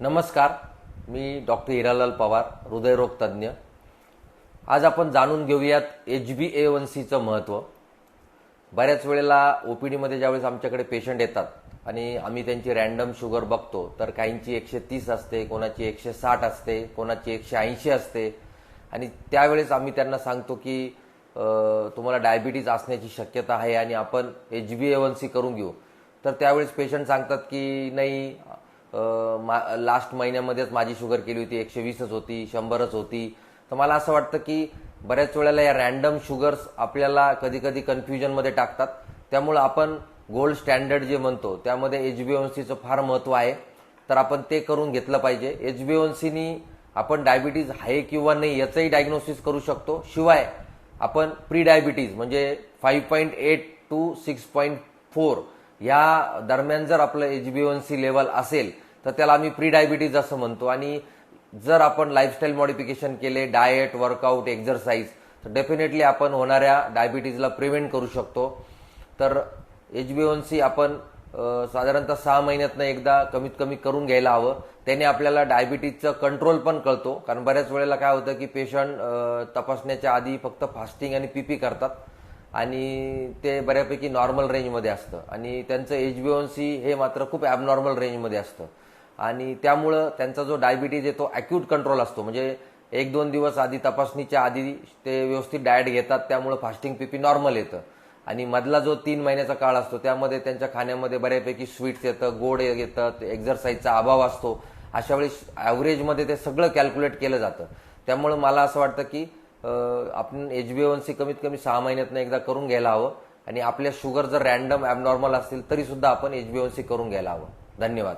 नमस्कार मी डॉक्टर हिरालाल पवार हृदयरोग तज्ज्ञ आज आपण जाणून घेऊयात एच बी ए वन सीचं महत्त्व बऱ्याच वेळेला ओ पी डीमध्ये ज्यावेळेस आमच्याकडे पेशंट येतात आणि आम्ही त्यांची रॅन्डम शुगर बघतो तर काहींची एकशे तीस असते कोणाची एकशे साठ असते कोणाची एकशे ऐंशी असते. आणि त्यावेळेस आम्ही त्यांना सांगतो की तुम्हाला डायबिटीज असण्याची शक्यता आहे आणि आपण H B A one C करून घेऊ. तर त्यावेळेस पेशंट सांगतात की नाही लास्ट महिन्यामध्येच माझी शुगर केली होती एकशे वीसच होती शंभरच होती. तर मला असं वाटतं की बऱ्याच वेळेला या रॅन्डम शुगर्स आपल्याला कधी कधी कन्फ्युजनमध्ये टाकतात. त्यामुळं आपण गोल्ड स्टँडर्ड जे म्हणतो त्यामध्ये एच बी सीचं फार महत्त्व आहे. तर आपण ते करून घेतलं पाहिजे. एच बी सीनी आपण डायबिटीज आहे किंवा नाही याचंही डायग्नोसिस करू शकतो. शिवाय आपण प्री डायबिटीज म्हणजे five point eight to six point four या दरम्यान जर आपलं एच बी सी लेवल असेल तर त्याला आम्ही प्री डायबिटीज असं म्हणतो. आणि जर आपण लाईफस्टाईल मॉडिफिकेशन केले डाएट वर्कआउट एक्झरसाईज तर डेफिनेटली आपण होणाऱ्या डायबिटीजला प्रिव्हेंट करू शकतो. तर एच बी सी आपण साधारणतः सहा महिन्यातनं एकदा कमीत कमी करून घ्यायला हवं. त्याने आपल्याला डायबिटीजचं कंट्रोल पण कळतो. कारण बऱ्याच वेळेला काय होतं की पेशंट तपासण्याच्या आधी फक्त फास्टिंग आणि पीपी करतात. आणि ते बऱ्यापैकी नॉर्मल रेंजमध्ये असतं. आणि त्यांचं एच बी सी हे मात्र खूप ॲबनॉर्मल रेंजमध्ये असतं. आणि त्यामुळं त्यांचा जो डायबिटीज आहे तो अॅक्यूट कंट्रोल असतो. म्हणजे एक दोन दिवस आधी तपासणीच्या आधी ते व्यवस्थित डाएट घेतात त्यामुळं फास्टिंग पीपी नॉर्मल येतं. आणि मधला जो तीन महिन्याचा काळ असतो त्यामध्ये त्यांच्या खाण्यामध्ये बऱ्यापैकी स्वीट्स येतं गोड येतं एक्झरसाईजचा अभाव असतो. अशा वेळी ॲव्हरेजमध्ये ते सगळं कॅल्क्युलेट केलं जातं. त्यामुळं मला असं वाटतं की आपण एच बी सी कमीत कमी सहा महिन्यातनं एकदा करून घ्यायला हवं. आणि आपल्या शुगर जर रॅन्डम ॲबनॉर्मल असतील तरी सुद्धा आपण एच बी सी करून घ्यायला हवं. धन्यवाद.